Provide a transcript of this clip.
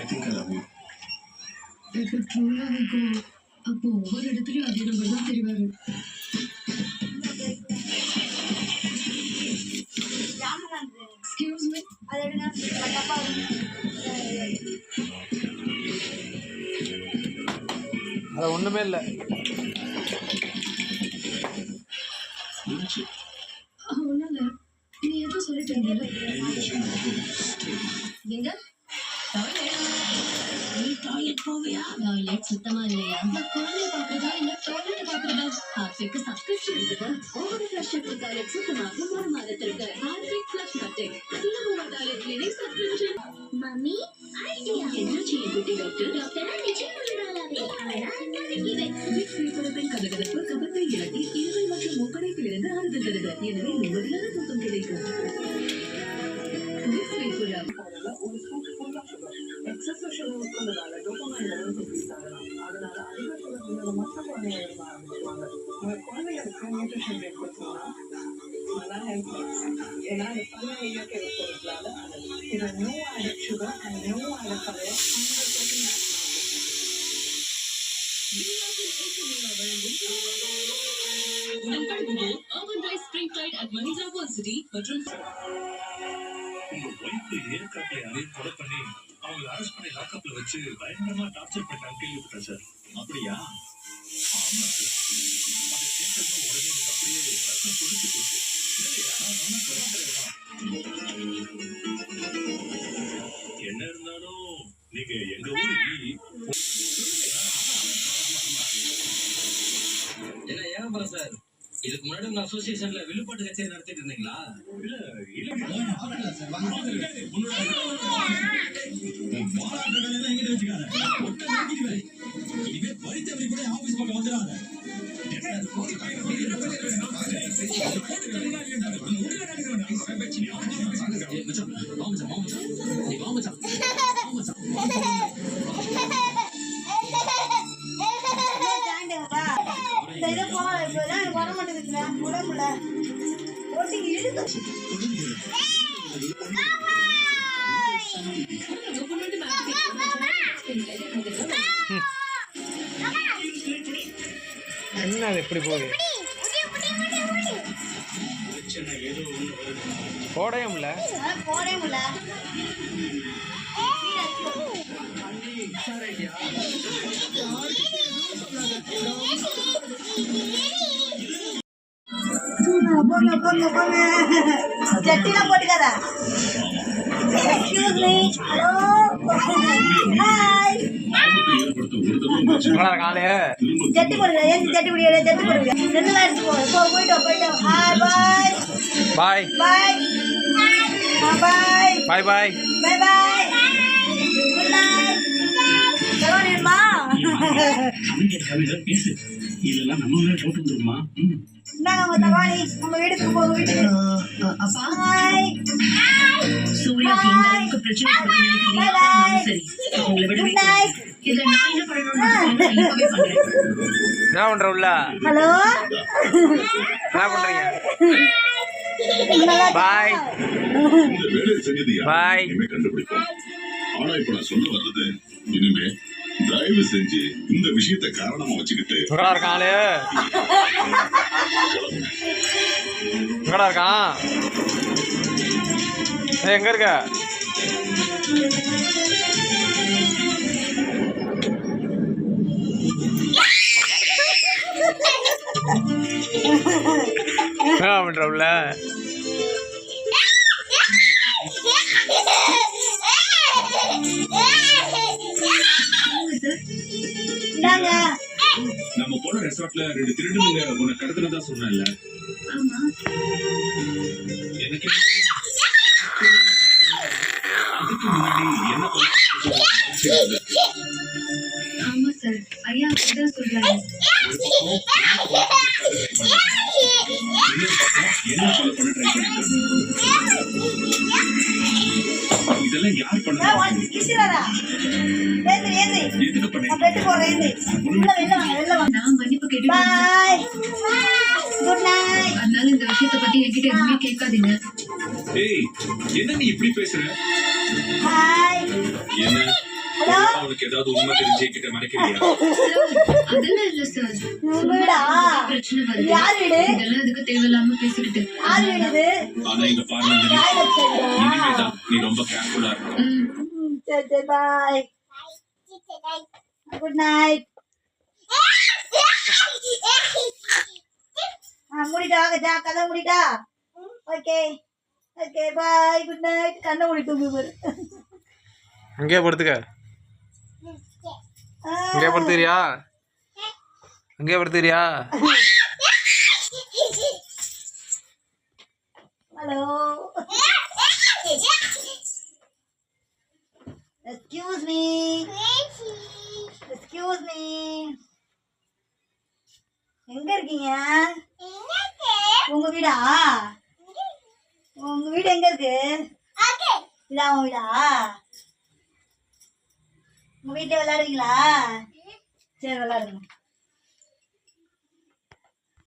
I think I love you அது ட்ரூவா இருக்கும் அப்போ ஒவ்வொரு இடத்துலயும் அதே நம்பர் தான் தெரிவாரு எக்ஸ்கியூஸ் மீ அது ஒண்ணுமே இல்லை நீ எதுவும் சொல்லிட்டு இருந்தீங்க எங்க? டாய்லெட் போவியா டாய்லெட் சுத்தமா இல்லையா இந்த குழந்தைய பாக்குறதா இல்ல டாய்லெட் பாக்குறதா ஹார்ட்விக்கு சப்ஸ்கிரிப்ஷன் எடுத்துக்க ஒவ்வொரு ஃபிளஷ் டாய்லெட் சுத்தமாக ஒரு மாதத்திற்கு ஹார்ட்விக் ஃபிளஷ் மேட்டிக் சுலபமா toilet cleaning subscription mummy idea என்னாச்சு என் குட்டி டாக்டர் டாக்டரா நிச்சயம் பண்ணுறாளாவே ஆனா இவை விக் ஸ்வீப்பரப்பின் கதகதப்பு கபத்தை இறக்கி இருமல் மற்றும் மூக்கடைப்பிலிருந்து ஆறுதல் தருது எனவே நிம்மதியான தூக்கம் கிடைக்கும். விக் ஸ்வீப்பரம் சக்ஸஸ் இருக்கிறதுனால டோப்பமைன் லெவல் இன்க்ரீஸ் ஆகலாம் அதனால அதிக குழந்தைங்கள மற்ற குழந்தைங்க மற்றும் அவங்க அரெஸ்ட் பண்ணி லாக்அப்ல வச்சு பயங்கரமா டார்ச்சர் பண்ணாங்க கேள்விப்பட்டேன் சார். அப்படியா? ஆமா சார். அதை கேட்டதும் உடனே எனக்கு அப்படியே போச்சு. என்ன இருந்தாலும் நீங்க எங்க ஊர் என்ன சார்? இதுக்கு முன்னாடி உங்க அசோசியேஷன்ல விழுப்பாட்டு கச்சேரி நடத்திட்டு இருந்தீங்களா? இல்ல இல்ல எங்கிட்ட வச்சுக்காத? இனிமே படித்தவை கூட ஆபீஸ் பக்கம் வந்துடாத. என்ன அது எப்படி போகுது போடையும் இல்ல போங்க போங்க போங்க. ஜட்டிலாம் போட்டுக்காதா. எக்ஸ்கியூஸ் மீ ஹலோ ஹாய் ஜட்டி போடுங்க ஏன் ஜட்டி போடுங்க ஜட்டி போடுங்க. ரெண்டு நாள் எடுத்து போங்க போ போயிட்டு வா, போயிட்டு வா. ஹாய் பாய் பாய் பாய் பாய் பாய் பாய் பாய் பாய் பணம் கேட்டாலும் ஏதாவது பேசு. இதெல்லாம் நம்ம மேல போட்டு வந்துருமா? பாய் பாய் கண்டுபிடிப்போம். ஆனா இனிமே தயவு செஞ்சு இந்த விஷயத்தை காரணமா வச்சுக்கிட்டு எங்கடா இருக்கான் எங்கடா இருக்கான்? எங்க இருக்க? என்ன பண்ற போன ரெசார்ட்ல ரெண்டு திருடனுங்க உன்னை கடத்தினதா சொன்னேன்ல. எனக்கு அதுக்கு முன்னாடி என்ன ஆமா சார் ஐயா அப்படிதான் சொல்றாரு. என்ன கொலை பண்ண ட்ரை பண்ணிருக்காங்க இதெல்லாம் யார் நான் இதுக்கு பண்ணிட்டு பாய் குட் நைட் அதனால இந்த விஷயத்தை பத்தி என்கிட்ட எதுவுமே கேட்காதீங்க ஏய் என்ன தேவையில்லாம பேசிக்கிட்டு நீ ரொம்ப கேர்ஃபுல்லா இருக்கணும் பாய் குட் நைட் மூடிட்டா கஜா கதை மூடிட்டா okay. Okay bye good night கண்ணை மூடி தூங்கு பாரு. அங்கேயே படுத்துக்க. அங்கேயே படுத்துக்கிறியா? அங்கேயே படுத்துக்கிறியா? Hello excuse me excuse me எங்க இருக்கீங்க? உங்க வீடா? உங்க வீடு எங்க இருக்கு? இதான் உங்க வீடா? உங்க வீட்டுல விளையாடுவீங்களா? சரி விளையாடுங்க.